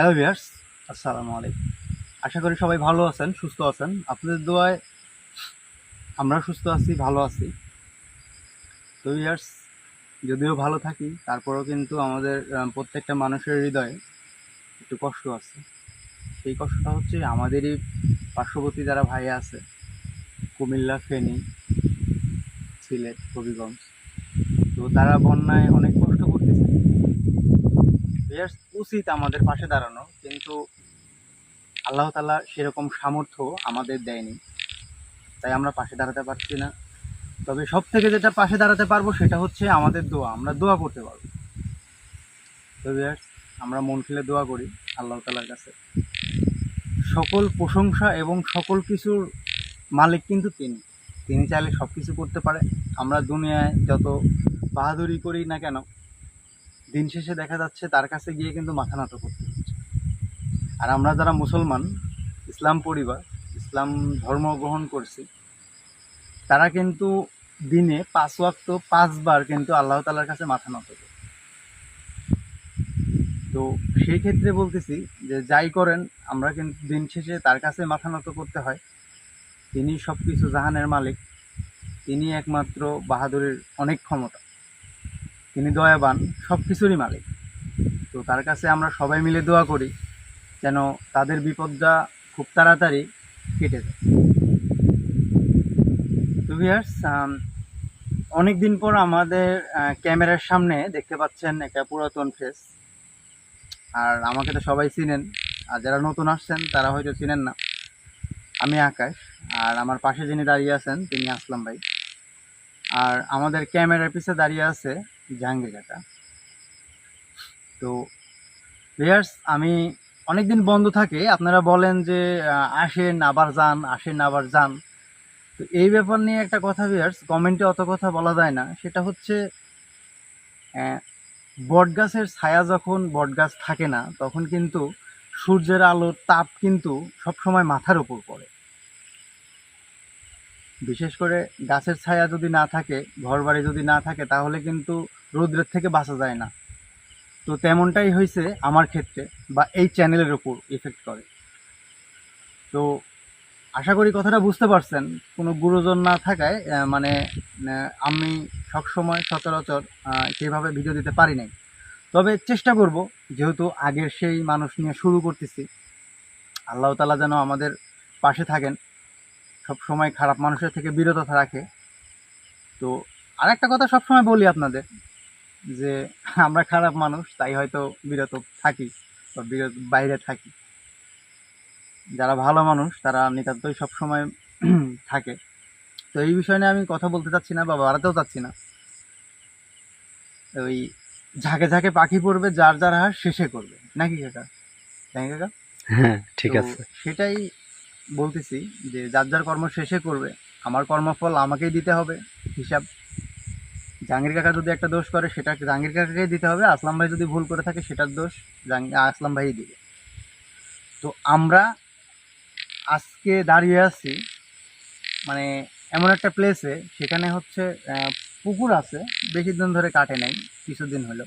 Hello viewers আসসালামু আলাইকুম আশা করি সবাই ভালো আছেন, সুস্থ আছেন। আপনাদের দোয়ায় আমরা সুস্থ আছি, ভালো আছি। তো ভিয়ার্স যদিও ভালো থাকি, তারপরেও কিন্তু আমাদের প্রত্যেকটা মানুষের হৃদয়ে একটু কষ্ট আছে। সেই কষ্টটা হচ্ছে আমাদেরই পার্শ্ববর্তী যারা ভাই আছে, কুমিল্লা, ফেনী, সিলেট, হবিগঞ্জ। তো তারা বন্যায় অনেক ভিউয়ার্স উচিত আমাদের পাশে দাঁড়ানো, কিন্তু আল্লাহ তালা সেরকম সামর্থ্য আমাদের দেয়নি। তাই আমরা পাশে দাঁড়াতে পারছি না। তবে সব থেকে যেটা পাশে দাঁড়াতে পারব সেটা হচ্ছে আমাদের দোয়া। আমরা দোয়া করতে পারব। তো আমরা মন খেলে দোয়া করি আল্লাহ তালার কাছে। সকল প্রশংসা এবং সকল কিছুর মালিক কিন্তু তিনি। তিনি চাইলে সব কিছু করতে পারে। আমরা দুনিয়ায় যত বাহাদুরি করি না কেন দিন শেষে দেখা যাচ্ছে তার কাছে গিয়ে কিন্তু মাথা নত করতে হচ্ছে। আর আমরা যারা মুসলমান, ইসলাম পরিবার, ইসলাম ধর্ম গ্রহণ করছি, তারা কিন্তু দিনে পাঁচ ওয়াক্ত পাঁচবার কিন্তু আল্লাহ তালার কাছে মাথা নত করে। তো সেই ক্ষেত্রে বলতেছি যে যাই করেন, আমরা কিন্তু দিন শেষে তার কাছে মাথা নত করতে হয়। তিনি সব কিছু জাহানের মালিক। তিনি একমাত্র বাহাদুরের অনেক ক্ষমতা। তিনি দয়াবান সব কিছুরই মালিক। তো তার কাছে আমরা সবাই মিলে দোয়া করি যেন তাদের বিপদটা খুব তাড়াতাড়ি কেটে যায়। তো ভিয়ার্স অনেক দিন পর আমাদের ক্যামেরার সামনে দেখতে পাচ্ছেন একটা পুরাতন ফেস আর আমাকে তো সবাই চিনেন। আর যারা নতুন আসছেন, তারা হয়তো চিনেন না। আমি আকাশ, আর আমার পাশে যিনি দাঁড়িয়ে আছেন, তিনি আসলাম ভাই। আর আমাদের ক্যামেরার পিছে দাঁড়িয়ে আছে জাহাঙ্গীর কাকা তো ভিয়ার্স আমি অনেকদিন বন্ধ থাকে, আপনারা বলেন যে আসেন, আবার যান, আসেন, আবার যান। তো এই ব্যাপার নিয়ে একটা কথা ভিয়ার্স কমেন্টে অত কথা বলা যায় না। সেটা হচ্ছে বটগাছের ছায়া যখন বটগাছ থাকে না, তখন কিন্তু সূর্যের আলোর তাপ কিন্তু সবসময় মাথার উপর পড়ে। বিশেষ করে গাছের ছায়া যদি না থাকে ঘর বাড়ি যদি না থাকে, তাহলে কিন্তু রৌদ্রের থেকে বাঁচা যায় না। তো তেমনটাই হয়েছে আমার ক্ষেত্রে বা এই চ্যানেলের উপর ইফেক্ট করে। তো আশা করি কথাটা বুঝতে পারছেন। কোনো গুরুজন না থাকায় মানে আমি সবসময় সচরাচর সেভাবে ভিডিও দিতে পারি নাই। তবে চেষ্টা করব, যেহেতু আগের সেই মানুষ নিয়ে শুরু করতেছি। আল্লাহ তালা যেন আমাদের পাশে থাকেন। সব সময় খারাপ মানুষের থেকে বিরত রাখে তো আর একটা কথা সবসময় বলি আপনাদের। যে আমরা খারাপ মানুষ তাই হয়তো বিরত থাকি বা বিরত বাইরে থাকি। যারা ভালো মানুষ তারা নিতান্তই সবসময় থাকে। তো এই বিষয় নিয়ে আমি কথা বলতে চাচ্ছি না বা বাড়াতেও চাচ্ছি না। ওই ঝাঁকে ঝাঁকে পাখি পড়বে যার যার হার শেষে করবে। নাকি কাকা? তাই কাকা? হ্যাঁ ঠিক আছে। সেটাই বলতেছি যে যার যার কর্ম শেষে করবে আমার কর্মফল আমাকেই দিতে হবে হিসাব জাহাঙ্গীর কাকা যদি একটা দোষ করে, সেটা জাহাঙ্গীর কাকাকেই দিতে হবে। আসলাম ভাই যদি ভুল করে থাকে, সেটার দোষ আসলাম ভাই দিবে। তো আমরা আজকে দাঁড়িয়ে আছি মানে এমন একটা প্লেসে সেখানে হচ্ছে পুকুর আছে। বেশি দিন ধরে কাটে নাই, কিছুদিন হলো।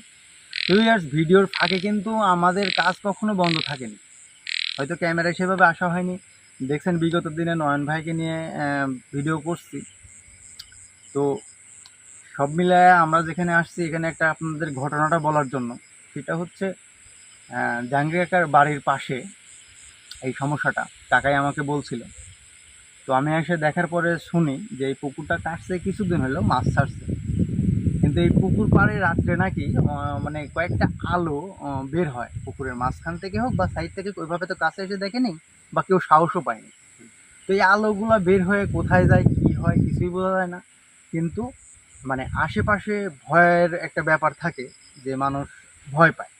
টু ইয়ার্স, ভিডিওর ফাঁকে কিন্তু আমাদের কাজ কখনো বন্ধ থাকেনি। হয়তো ক্যামেরায় সেভাবে আসা হয়নি। দেখছেন বিগত দিনে নয়ন ভাইকে নিয়ে ভিডিও করছি। তো সব মিলায় আমরা যেখানে আসছি, এখানে একটা আপনাদের ঘটনাটা বলার জন্য। সেটা হচ্ছে জাহাঙ্গীর কাকার বাড়ির পাশে এই সমস্যাটা। কাকাই আমাকে বলছিল। তো আমি এসে দেখার পরে শুনি যে এই পুকুরটা কাটছে, কিছুদিন হলো মাছ ছাড়ছে। কিন্তু এই পুকুর পাড়ে রাত্রে নাকি মানে কয়েকটা আলো বের হয়। পুকুরের মাঝখান থেকে হোক বা সাইড থেকে, ওইভাবে তো কাছে এসে দেখেনি বা কেউ সাহসও পায়নি। তো এই আলোগুলো বের হয়ে কোথায় যায়, কি হয়, কিছুই বোঝা যায় না। কিন্তু মানে আশেপাশে ভয়ের একটা ব্যাপার থাকে যে মানুষ ভয় পায়।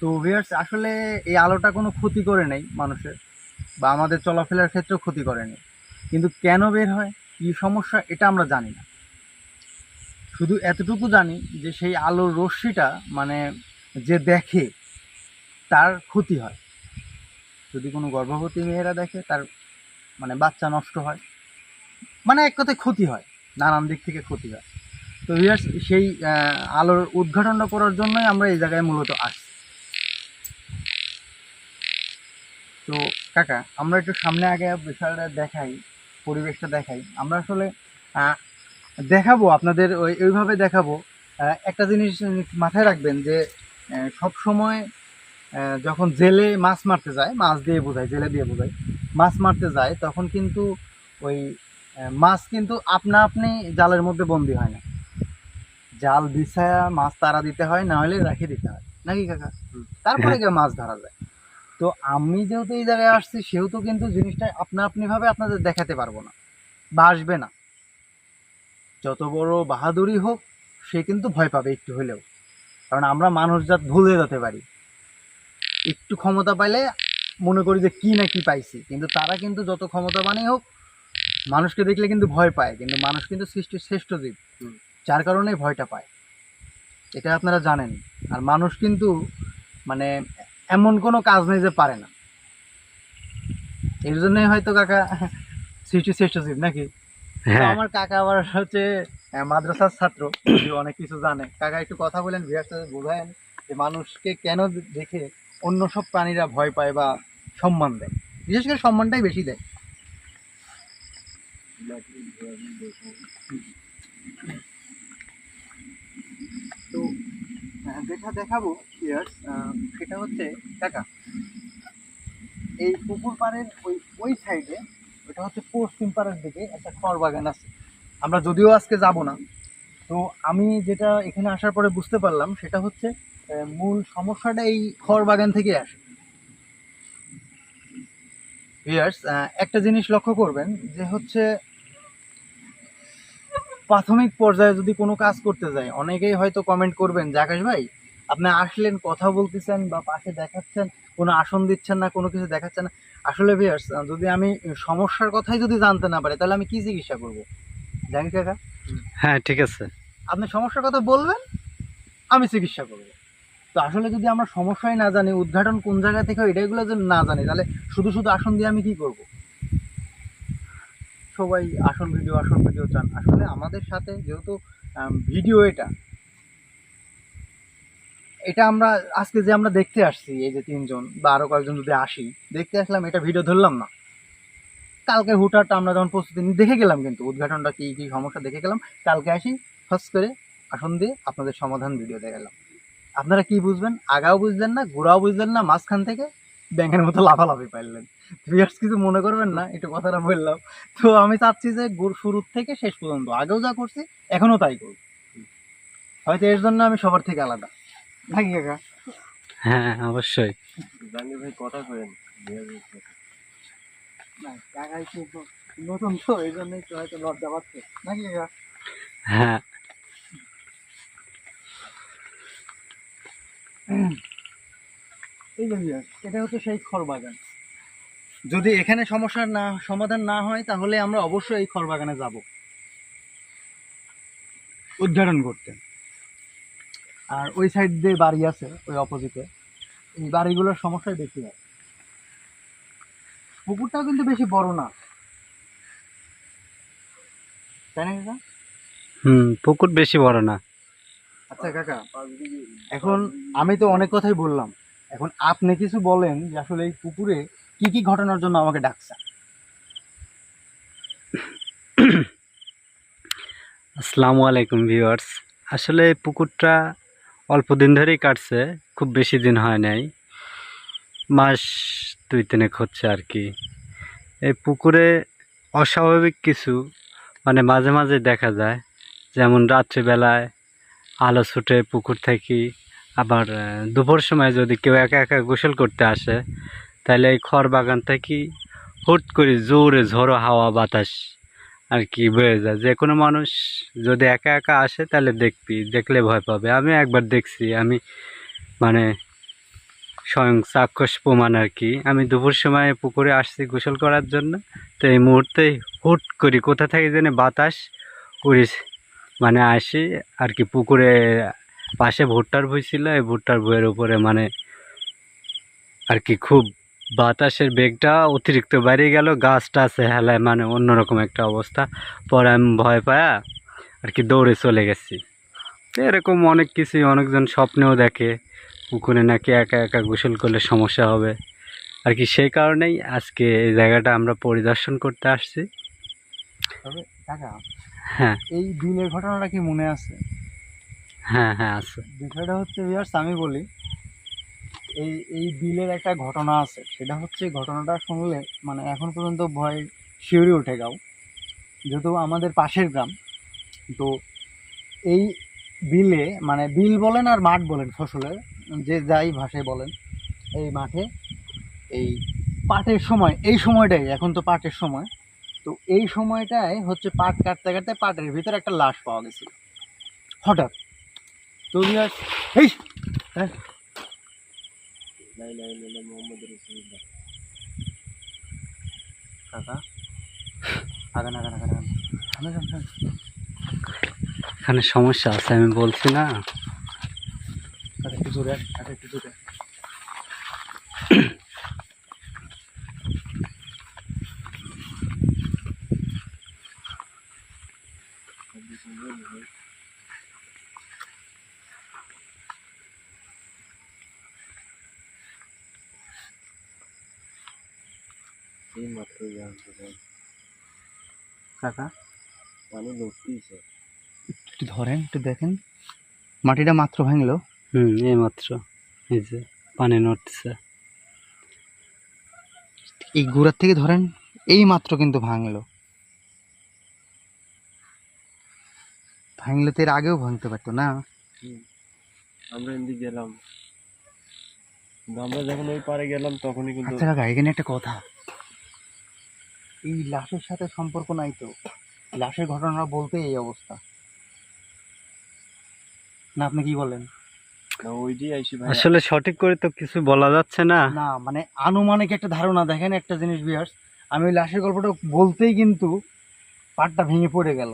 তো ভিয়ার্স আসলে এই আলোটা কোনো ক্ষতি করে নেই মানুষের, বা আমাদের চলাফেরার ক্ষেত্রেও ক্ষতি করেনি কিন্তু কেন বের হয়? কী সমস্যা? এটা আমরা জানি না। শুধু এতটুকু জানি যে সেই আলোর রশ্মিটা মানে যে দেখে তার ক্ষতি হয়। যদি কোনো গর্ভবতী মেয়েরা দেখে, তার মানে বাচ্চা নষ্ট হয়। মানে এক কথায় ক্ষতি হয়। নানান দিক থেকে ক্ষতি হয়। তো ভিউয়ার্স সেই আলোর উদ্ঘাটনটা করার জন্যই আমরা এই জায়গায় মূলত আসছি। তো কাকা, আমরা একটু সামনে আগে বিষয়টা দেখাই, পরিবেশটা দেখাই। আমরা আসলে দেখাবো, আপনাদের ওই, ওইভাবে দেখাবো। একটা জিনিস মাথায় রাখবেন যে সব সময় যখন জেলে মাছ মারতে যায়, মাছ দিয়ে বোঝায়, জেলে দিয়ে বোঝায়, মাছ মারতে যায়, তখন কিন্তু ওই মাছ কিন্তু আপনা আপনি জালের মধ্যে বন্দি হয় না। জাল বিছায়া মাছ তারা দিতে হয় না হলে রেখে দিতে হয়। নাকি কাকা? তারপরে গিয়ে মাছ ধরা যায়। তো আমি যেহেতু এই জায়গায় আসছি সেহেতু কিন্তু জিনিসটা আপনা আপনি ভাবে আপনাদের দেখাতে পারব না বা আসবে না। যত বড় বাহাদুরি হোক সে কিন্তু ভয় পাবে একটু হলেও। কারণ আমরা মানুষজাত ভুলে যেতে পারি। একটু ক্ষমতা পাইলে মনে করি যে কি না কি পাইছি। কিন্তু তারা কিন্তু যত ক্ষমতাবানই হোক মানুষকে দেখলে কিন্তু ভয় পায় কিন্তু মানুষ কিন্তু সৃষ্টির শ্রেষ্ঠ জীব। যার কারণে ভয়টা পায়। এটা আপনারা জানেন। আর মানুষ কিন্তু মানে এমন কোনো কাজ নেই যে পারে না। এর জন্যই হয়তো কাকা সৃষ্টি শ্রেষ্ঠ জীব নাকি? হ্যাঁ। আমার কাকা আবার হচ্ছে আহ, মাদ্রাসার ছাত্র অনেক কিছু জানে। কাকা একটু কথা বলেন বিহারটা বোঝায়েন যে মানুষকে কেন দেখে অন্য সব প্রাণীরা ভয় পায় বা সম্মান দেয়। বিশেষ করে সম্মানটাই বেশি দেয়। তো যেটা দেখাবো ভিউয়ার্স, সেটা হচ্ছে কাকা এই পুকুর পাড়ের ওই ওই সাইডে ওটা হচ্ছে পশ্চিম পাড়ের দিকে একটা খড় বাগান আছে। আমরা যদিও আজকে যাব না তো আমি যেটা এখানে আসার পরে বুঝতে পারলাম সেটা হচ্ছে মূল সমস্যাটা এই খড় বাগান থেকে আসে। ভিউয়ার্স একটা জিনিস লক্ষ্য করবেন যে হচ্ছে প্রাথমিক পর্যায়ে যদি কোনো কাজ করতে যায় অনেকেই হয়তো কমেন্ট করবেন যে আকাশ ভাই আপনি আসলেন কথা বলতেছেন বা পাশে দেখাচ্ছেন কোনো আসন দিচ্ছেন না কোনো কিছু দেখাচ্ছেন না। আসলে ভিউয়ার্স যদি আমি সমস্যার কথাই যদি জানতে না পারি তাহলে আমি কি চিকিৎসা করব? জানি কাকা? হ্যাঁ ঠিক আছে। আপনি সমস্যার কথা বলবেন আমি চিকিৎসা করব। তো আসলে যদি আমরা সমস্যাই না জানি উদ্ঘাটন কোন জায়গা থেকে হয় এটা এগুলো যদি না জানি তাহলে শুধু শুধু আসন দিয়ে আমি কি করব? সবাই আসল ভিডিও আসল ভিডিও চান। আসলে আমাদের সাথে যেহেতু ভিডিও এটা এটা আমরা আজকে যে আমরা দেখতে আসছি, এই যে তিনজন বা আরও কয়েকজন যদি আসি, দেখতে আসলাম, এটা ভিডিও ধরলাম না। কালকে হুটাট আমরা যখন প্রস্তুতি দেখে গেলাম কিন্তু উদ্ঘাটনটা কি কি সমস্যা, দেখে গেলাম। কালকে আসি ফার্স্ট করে আসন দিয়ে আপনাদের সমাধান ভিডিও দেখালাম। আপনারা কি বুঝবেন? আগাও বুঝলেন না, গোড়াও বুঝলেন না, মাঝখান থেকে ব্যাঙের মতো লাফালাফি পাইলেন। ভিউয়ার্স কিছু মনে করবেন না একটু কথাটা বললাম। তো আমি চাচ্ছি যে গুড় শুরুর থেকে শেষ পর্যন্ত আগেও যা করছি এখনও তাই করব। হয়তো এর জন্য আমি সবার থেকে আলাদা। নাকি কাকা? হ্যাঁ অবশ্যই। জানি ভাই কথা করেন কাকা একটু নতুন তো এই জন্যই তো হয়তো লজ্জা পাচ্ছে। নাকি কাকা? হ্যাঁ। এই যে এটা হচ্ছে সেই খড় বাগান। যদি এখানে সমস্যার না সমাধান না হয় তাহলে আমরা অবশ্যই এই খড় বাগানে যাব। উদ্ঘাটন করতে। আর ওই সাইড দিয়ে বাড়ি আছে ওই অপোজিটে এই বাড়িগুলোর সমস্যাই বেশি হয়। পুকুরটাও কিন্তু বেশি বড় না। তাই না কাকা? হুম পুকুর বেশি বড় না। আচ্ছা কাকা এখন আমি তো অনেক কথাই বললাম। এখন আপনি কিছু বলেন যে আসলে এই পুকুরে কি কি ঘটনার জন্য আমাকে ডাকছে? আসসালামু আলাইকুম ভিউয়ার্স। আসলে পুকুরটা অল্প দিন ধরেই কাটছে, খুব বেশি দিন হয় নাই। মাস দুই তিনেক হচ্ছে আর কি। এই পুকুরে অস্বাভাবিক কিছু মানে মাঝে মাঝে দেখা যায়, যেমন রাত্রিবেলায় আলো ছুটে পুকুর থেকে আবার দুপুর সময় যদি কেউ একা একা গোসল করতে আসে তাহলে এই খড় বাগান থেকে হুট করে জোরে ঝোড়ো হাওয়া বাতাস আর কি বয়ে যায়। যে কোনো মানুষ যদি একা একা আসে তাহলে দেখবি, দেখলে ভয় পাবে। আমি একবার দেখছি, আমি মানে স্বয়ং চাক্ষুষ প্রমাণ আর কি। আমি দুপুর সময় পুকুরে আসছি গোসল করার জন্য, তো এই মুহূর্তে হুট করি কোথা থেকে যেন বাতাস করি মানে আসি আর কি। পুকুরে পাশে ভুট্টার বই ছিল, এই ভুট্টার বইয়ের উপরে মানে আর কি খুব বাতাসের বেগটা অতিরিক্ত বেড়ে গেল গাছটা আছে হেলায় মানে অন্যরকম একটা অবস্থা। পরে আমি ভয় পায়া আর কি দৌড়ে চলে গেছি। এরকম অনেক কিছুই অনেকজন স্বপ্নেও দেখে। পুকুরে নাকি একা একা গোসল করলে সমস্যা হবে। আর কি সেই কারণেই আজকে এই জায়গাটা আমরা পরিদর্শন করতে আসছি। হ্যাঁ। এই ঘটনাটা কি মনে আছে? হ্যাঁ হ্যাঁ আছে। বিষয়টা হচ্ছে আমি বলি এই এই বিলের একটা ঘটনা আছে। সেটা হচ্ছে ঘটনাটা শুনলে মানে এখন পর্যন্ত ভয় শিউরে উঠে গাও। যেহেতু আমাদের পাশের গ্রাম, তো এই বিলে মানে বিল বলেন আর মাঠ বলেন ফসলের, যে যাই ভাষায় বলেন, এই মাঠে এই পাটের সময়, এই সময়টাই, এখন তো পাটের সময়, তো এই সময়টায় হচ্ছে পাট কাটতে কাটতে পাটের ভিতরে একটা লাশ পাওয়া গেছিল। হঠাৎ। তো এই লা ইলাহা ইল্লাল্লাহ মুহাম্মাদুর রাসূলুল্লাহ কাকা? আগান আগান আগান আগান সামনে যান, সামনে। এখানে সমস্যা আছে আমি বলছি না। একটু জোরে আস, একটু জোরে এই মাত্র কাকা? একটু ধরেন একটু দেখেন। মাটিটা মাত্র ভাঙলো? হুম এই মাত্র। এই যে পানি নড়তেছে। এই গোড়ার থেকে ধরেন এই মাত্র কিন্তু ভাঙলো। ভাঙলে তো এর আগেও ভাঙতে পারতো না? আমরা এমনি গেলাম। আমরা যখন ওই পারে গেলাম তখনই কিন্তু আচ্ছা কাকা এখানে একটা কথা। এই লাশের সাথে সম্পর্ক নাই তো। লাশের ঘটনা বলতে এই অবস্থা। না আপনি কি বলেন? আসলে সঠিক করে তো কিছু বলা যাচ্ছে না। না মানে আনুমানিক একটা ধারণা দেখেন একটা জিনিস বিয়ার্স আমি ওই লাশের গল্পটা বলতেই কিন্তু পাটটা ভেঙে পড়ে গেল।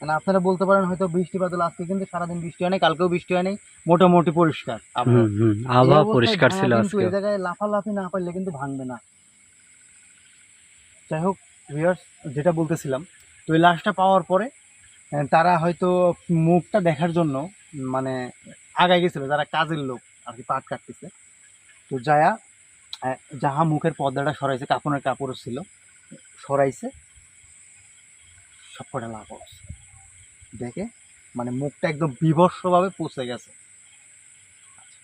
মানে আপনারা বলতে পারেন হয়তো বৃষ্টি বাদল আজকে কিন্তু সারাদিন বৃষ্টি হয়নি কালকেও বৃষ্টি হয় নাই মোটামুটি পরিষ্কার। আবহাওয়া। পরিষ্কার ছিল কিন্তু আজকে এই জায়গায় লাফালাফি না পারলে কিন্তু ভাঙবে না। যাই হোক ভিউয়ার্স যেটা বলতেছিলাম, তো ওই লাশটা পাওয়ার পরে তারা হয়তো মুখটা দেখার জন্য মানে আগায় গেছিল, যারা কাজের লোক আর কি পাট কাটতেছে। তো যায়া যাহা মুখের পর্দাটা সরাইছে, কাপড়ের কাপড় ছিল, সরাইছে, সবকটা লাভ দেখে মানে মুখটা একদম বিভৎসভাবে পচে গেছে।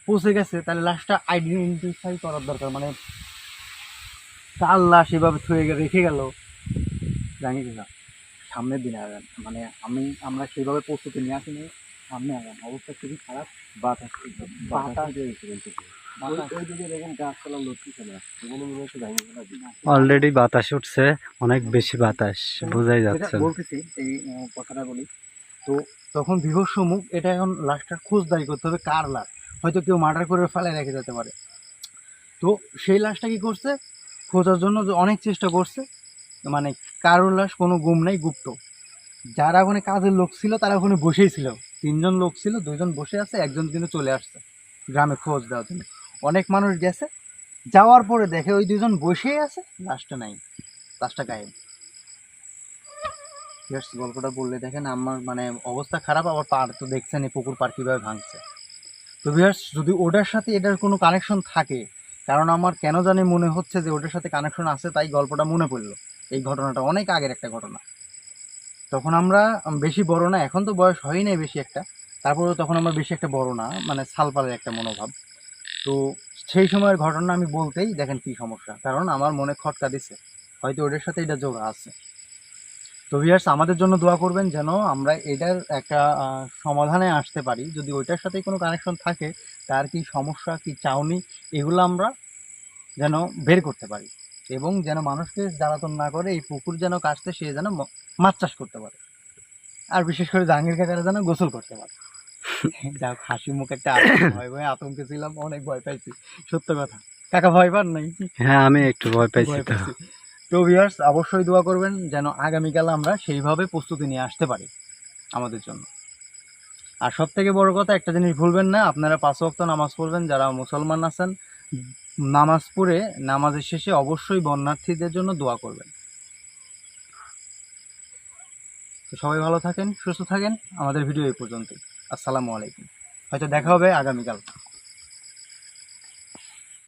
পচে গেছে, তাহলে লাশটা আইডেন্টিফাই করার দরকার মানে কার লাশ এভাবে থয়ে গে- রেখে গেল। জানি না সামনের দিনে আগান। মানে আমি আমরা সেইভাবে প্রস্তুতি নিয়ে আসিনি। সামনে আগান। অবস্থা খুবই খারাপ। বাতাস বাতাস। অলরেডি বাতাস। উঠছে। অনেক বেশি বাতাস। বোঝাই যাচ্ছে বলতেছি এই কথাটা বলি। তো তখন বিভৎস মুখ। এটা এখন লাশটার খোঁজদারি করতে হবে কার লাশ হয়তো কেউ মার্ডার করে ফেলে রেখে যেতে পারে। তো সেই লাশটা কি করছে? খোঁজার জন্য অনেক চেষ্টা করছে মানে কারোর লাশ কোনো গুম নাই, গুপ্ত। যারা ওখানে কাজের লোক ছিল, তারা ওখানে বসেই ছিল। তিনজন লোক ছিল দুইজন বসে আছে, একজন কিন্তু চলে আসছে গ্রামে খোঁজ দেওয়ার জন্য। অনেক মানুষ গেছে, যাওয়ার পরে দেখে ওই দুজন বসেই আছে, লাশটা নাই, লাশটা গায়েব। Just গল্পটা বললে দেখেন আমার মানে অবস্থা খারাপ, আবার পার তো দেখছেন এই পুকুর পার কীভাবে ভাঙছে। তো ভিউয়ার্স যদি ওটার সাথে এটার কোনো কানেকশন থাকে কারণ আমার কেন জানি মনে হচ্ছে যে ওটার সাথে কানেকশন আছে, তাই গল্পটা মনে পড়ল। এই ঘটনাটা অনেক আগের একটা ঘটনা। তখন আমরা বেশি বড় না, এখন তো বয়স হয় নাই বেশি একটা। তারপরেও তখন আমরা বেশি একটা বড় না মানে সালপালের একটা মনোভাব। তো সেই সময়ের ঘটনা আমি বলতেই দেখেন কি সমস্যা। কারণ আমার মনে খটকা দিছে। হয়তো ওটার সাথে এটা যোগ আছে। তো ভিয়ার্স আমাদের জন্য দোয়া করবেন যেন আমরা এটার একটা সমাধানে আসতে পারি। যদি ওইটার সাথে কোনো কানেকশন থাকে তার কি সমস্যা কি চাউনি এগুলো আমরা যেন বের করতে পারি এবং যেন মানুষকে জ্বালাতন না করে এই পুকুর যেন কাটতে সে যেন মাছ চাষ করতে পারে। আর বিশেষ করে জাহাঙ্গীর কাকারা যেন গোসল করতে পারে। যা হাসি মুখ একটা ভয় ভয় আতঙ্কে ছিলাম অনেক ভয় পাইছি সত্য কথা। কাকা ভয় পান নাই? হ্যাঁ আমি একটু ভয় পাইছি তো। পাইছি। তো ভিউয়ার্স অবশ্যই দোয়া করবেন যেন আগামীকাল আমরা সেইভাবে প্রস্তুতি নিয়ে আসতে পারি আমাদের জন্য। আর সব থেকে বড় কথা, একটা জিনিস ভুলবেন না, আপনারা পাঁচ ওয়াক্ত নামাজ পড়বেন, যারা মুসলমান আছেন, নামাজ পড়ে, নামাজের শেষে অবশ্যই বন্যার্থীদের জন্য দোয়া করবেন। তো সবাই ভালো থাকেন, সুস্থ থাকেন, আমাদের ভিডিও এই পর্যন্ত আসসালামু আলাইকুম। হয়তো দেখা হবে আগামীকাল।